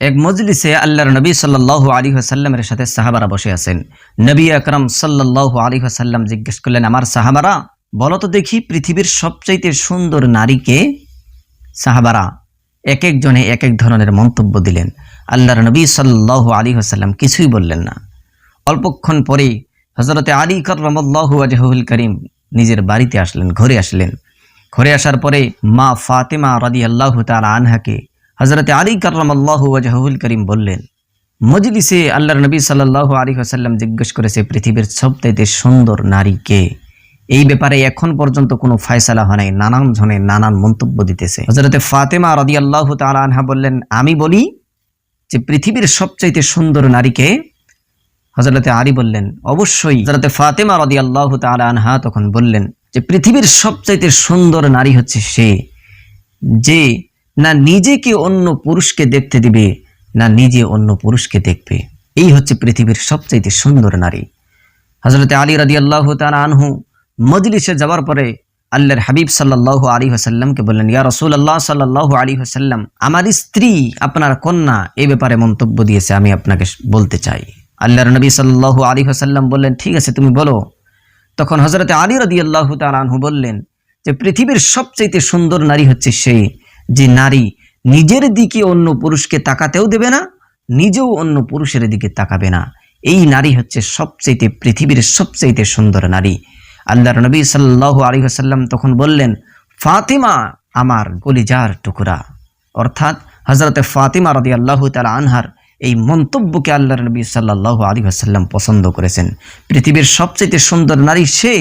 এক মজলিসে আল্লাহর নবী সাল্লাহ আলী হাসাল্লামের সাথে সাহাবারা বসে আছেন। নবী আকরম সাল্লাহ আলী হাসাল্লাম জিজ্ঞেস করলেন, আমার সাহাবারা, বলো তো দেখি পৃথিবীর সবচাইতে সুন্দর নারীকে? সাহাবারা এক একজনে এক এক ধরনের মন্তব্য দিলেন। আল্লাহর নবী সাল্লাহ আলী হাসাল্লাম কিছুই বললেন না। অল্পক্ষণ পরে হজরতে আলী করমল্লাহু আজহুল করিম নিজের বাড়িতে আসলেন, ঘরে আসলেন। ঘরে আসার পরে মা ফাতেমা রাদি আল্লাহ তালা আনহাকে হজরতে আলী করমল্লাহু আজহুল করিম বললেন, মজলিসে আল্লাহর নবী সাল্লাহ আলী হাসাল্লাম জিজ্ঞেস করেছে, পৃথিবীর সবচাইতে সুন্দর নারীকে এই ব্যাপারে এখন পর্যন্ত কোনো ফয়সালা হয় নাই। নানান জনে নানান মন্তব্য দিতেছে। হজরতে ফাতেমা রাদি আল্লাহ আনহা বললেন, আমি বলি যে, পৃথিবীর সবচাইতে সুন্দর নারীকে হজরতে আলী বললেন, অবশ্যই। হজরতে ফাতেমা রদি আল্লাহ আনহা তখন বললেন যে, পৃথিবীর সবচাইতে সুন্দর নারী হচ্ছে সে, যে না নিজেকে অন্য পুরুষকে দেখতে দিবে, না নিজে অন্য পুরুষকে দেখবে। এই হচ্ছে পৃথিবীর সবচাইতে সুন্দর নারী। হজরতে আলী রাদি আল্লাহ আনহু মজলিসে যাওয়ার পরে আল্লাহর হাবিব সাল্লাহ আলী হাসাল্লামকে বললেন, ইয়া রসুল আল্লাহ সাল্লাহ আলী হাসাল্লাম আমার স্ত্রী আপনার কন্যা এই ব্যাপারে মন্তব্য দিয়েছে, আমি আপনাকে বলতে চাই। আল্লাহর নবী সাল্লাহ আলী হাসাল্লাম বললেন, ঠিক আছে, তুমি বলো। তখন হজরতে আলী রদি আল্লাহ আনহু বললেন যে, পৃথিবীর সবচাইতে সুন্দর নারী হচ্ছে সেই যে নারী নিজের দিকে অন্য পুরুষকে তাকাতেও দেবে না, নিজেও অন্য পুরুষের দিকে তাকাবে না। এই নারী হচ্ছে সবচাইতে পৃথিবীর সবচাইতে সুন্দর নারী। আল্লাহর নবী সাল্লাহ আলী হাসাল্লাম তখন বললেন, ফাতিমা আমার গলিজার টুকরা। অর্থাৎ হজরতে ফাতিমা রদি আল্লাহ তালা আনহার এই মন্তব্যকে আল্লাহর নবী সাল্লাহ আলী হাসাল্লাম পছন্দ করেছেন। পৃথিবীর সবচেয়ে সুন্দর নারী সে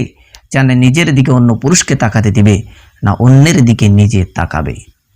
জানে নিজের দিকে অন্য পুরুষকে তাকাতে দিবে, না অন্যের দিকে নিজে তাকাবে।